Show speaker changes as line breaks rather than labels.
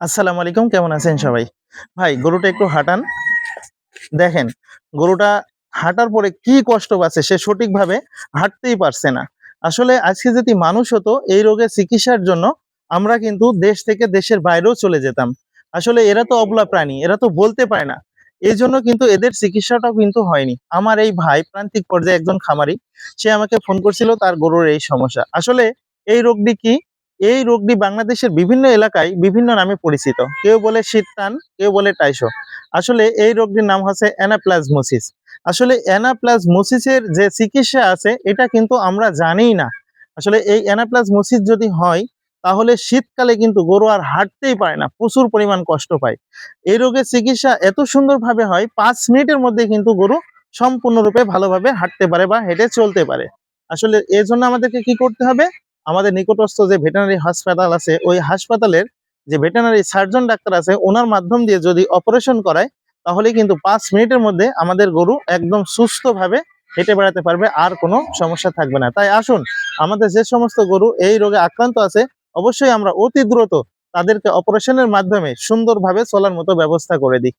আসসালামু আলাইকুম, কেমন আছেন সবাই? ভাই, গরুটা একটু হাঁটান। দেখেন, গরুটা হাঁটার পরে কি কষ্ট পাচ্ছে সে সঠিকভাবে হাঁটতেই পারছে না। আসলে আজকে যদি মানুষ হতো এই রোগের চিকিৎসার জন্য, আমরা কিন্তু দেশ থেকে দেশের বাইরেও চলে যেতাম। আসলে এরা তো অবলা প্রাণী, এরা তো বলতে পারে না। এই জন্য কিন্তু এদের চিকিৎসাটাও কিন্তু হয়নি। আমার এই ভাই প্রান্তিক পর্যায়ে একজন খামারি, সে আমাকে ফোন করছিল তার গরুর এই সমস্যা। আসলে এই রোগটি কি? এই রোগটি বাংলাদেশের বিভিন্ন এলাকায় বিভিন্ন নামে পরিচিত। কেউ বলে শীতটান কেউ বলে টাইশো আসলে এই রোগটির নাম হচ্ছে অ্যানাপ্লাজমোসিস। আসলে অ্যানাপ্লাজমোসিসের যে চিকিৎসা আছে, এটা কিন্তু আমরা জানিই না। আসলে এই অ্যানাপ্লাজমোসিস যদি হয়, তাহলে শীতকালে কিন্তু গরু আর হাঁটতেই পারে না, প্রচুর পরিমাণ কষ্ট পায়। এই রোগের চিকিৎসা এত সুন্দরভাবে হয়, পাঁচ মিনিটের মধ্যে কিন্তু গরু সম্পূর্ণরূপে ভালোভাবে হাঁটতে পারে বা হেঁটে চলতে পারে। আসলে এর জন্য আমাদেরকে কি করতে হবে? আমাদের নিকটস্থ যে ভেটেনারি হাসপাতাল আছে, ওই হাসপাতালের যে ভেটেনারি সার্জন ডাক্তার আছে, ওনার মাধ্যম দিয়ে যদি অপারেশন করায়, তাহলে কিন্তু পাঁচ মিনিটের মধ্যে আমাদের গরু একদম সুস্থভাবে হেঁটে বেড়াতে পারবে, আর কোনো সমস্যা থাকবে না। তাই আসুন, আমাদের যে সমস্ত গরু এই রোগে আক্রান্ত আছে, অবশ্যই আমরা অতি দ্রুত তাদেরকে অপারেশনের মাধ্যমে সুন্দরভাবে চলার মতো ব্যবস্থা করে দিই।